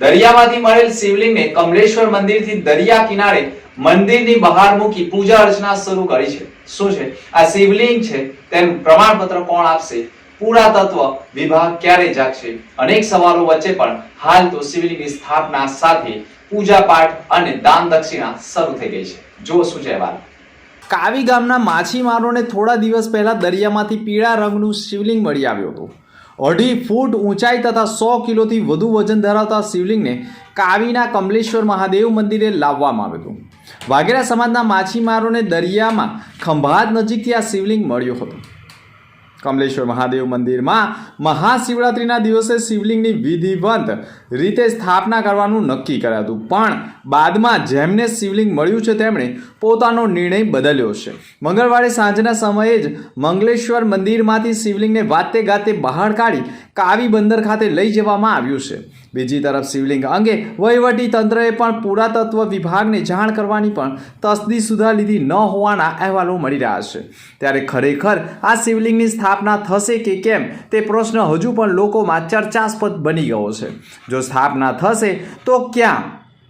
દરિયામાંથી મળેલ શિવલિંગને કમલેશ્વર મંદિરથી દરિયા કિનારે મંદિરની બહાર મૂકી પૂજા અર્ચના શરૂ કરી છે. શું છે? આ શિવલિંગ છે, તેનું પ્રમાણપત્ર કોણ આપશે? પુરાતત્વ વિભાગ ક્યારે જાગશે? અનેક સવાલો વચ્ચે પણ હાલ તો શિવલિંગની સ્થાપના સાથે પૂજા પાઠ અને દાન દક્ષિણા શરૂ થઈ ગઈ છે. જો શું છે વાત કાવી ગામના માછીમારોને થોડા દિવસ પહેલા દરિયામાંથી પીળા રંગનું શિવલિંગ મળી આવ્યું હતું. અઢી ફૂટ ઊંચાઈ તથા સો કિલોથી વધુ વજન ધરાવતા શિવલિંગને કાવીના કમલેશ્વર મહાદેવ મંદિરે લાવવામાં આવ્યું હતું. વાઘેરા સમાજના માછીમારોને દરિયામાં ખંભાત નજીકથી આ શિવલિંગ મળ્યું હતું. કમલેશ્વર મહાદેવ મંદિરમાં મહાશિવરાત્રિના દિવસે શિવલિંગની વિધિવંત રીતે સ્થાપના કરવાનું નક્કી કર્યું હતું પણ બાદમાં જેમને શિવલિંગ મળ્યું છે તેમણે પોતાનો નિર્ણય બદલ્યો છે. મંગળવારે સાંજના સમયે જ મંગલેશ્વર મંદિરમાંથી શિવલિંગને વાતે ગાતે બહાર કાઢી કાવી બંદર ખાતે લઈ જવામાં આવ્યું છે. બીજી તરફ શિવલિંગ અંગે વહીવટી તંત્રએ પણ પુરાતત્વ વિભાગને જાણ કરવાની પણ તસદી સુધા લીધી ન હોવાના અહેવાલો મળી રહ્યા છે. ત્યારે ખરેખર આ શિવલિંગની સ્થાપના થશે કે કેમ તે પ્રશ્ન હજુ પણ લોકોમાં ચર્ચાસ્પદ બની ગયો છે. જો સ્થાપના થશે તો ક્યાં?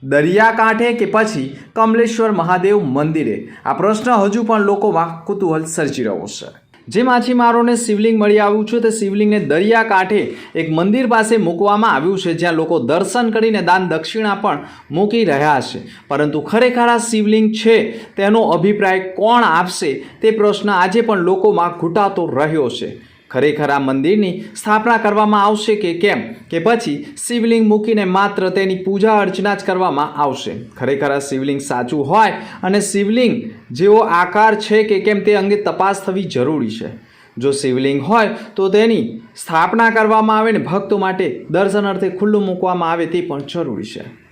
દરિયાકાંઠે કે પછી કમલેશ્વર મહાદેવ મંદિરે? આ પ્રશ્ન હજુ પણ લોકોમાં કુતૂહલ સર્જી રહ્યો છે. જે માછીમારોને શિવલિંગ મળી આવ્યું છે, તે શિવલિંગને દરિયા કાંઠે એક મંદિર પાસે મૂકવામાં આવ્યું છે, જ્યાં લોકો દર્શન કરીને દાન દક્ષિણા પણ મૂકી રહ્યા છે. પરંતુ ખરેખર આ શિવલિંગ છે, તેનો અભિપ્રાય કોણ આપશે, તે પ્રશ્ન આજે પણ લોકોમાં ઘૂંટાતો રહ્યો છે. ખરેખર આ મંદિરની સ્થાપના કરવામાં આવશે કે કેમ? કે પછી શિવલિંગ મૂકીને માત્ર તેની પૂજા અર્ચના જ કરવામાં આવશે. ખરેખર આ શિવલિંગ સાચું હોય અને શિવલિંગ જેવો આકાર છે કે કેમ તે અંગે તપાસ થવી જરૂરી છે. જો શિવલિંગ હોય તો તેની સ્થાપના કરવામાં આવે ને ભક્તો માટે દર્શન અર્થે ખુલ્લું મૂકવામાં આવે તે પણ જરૂરી છે.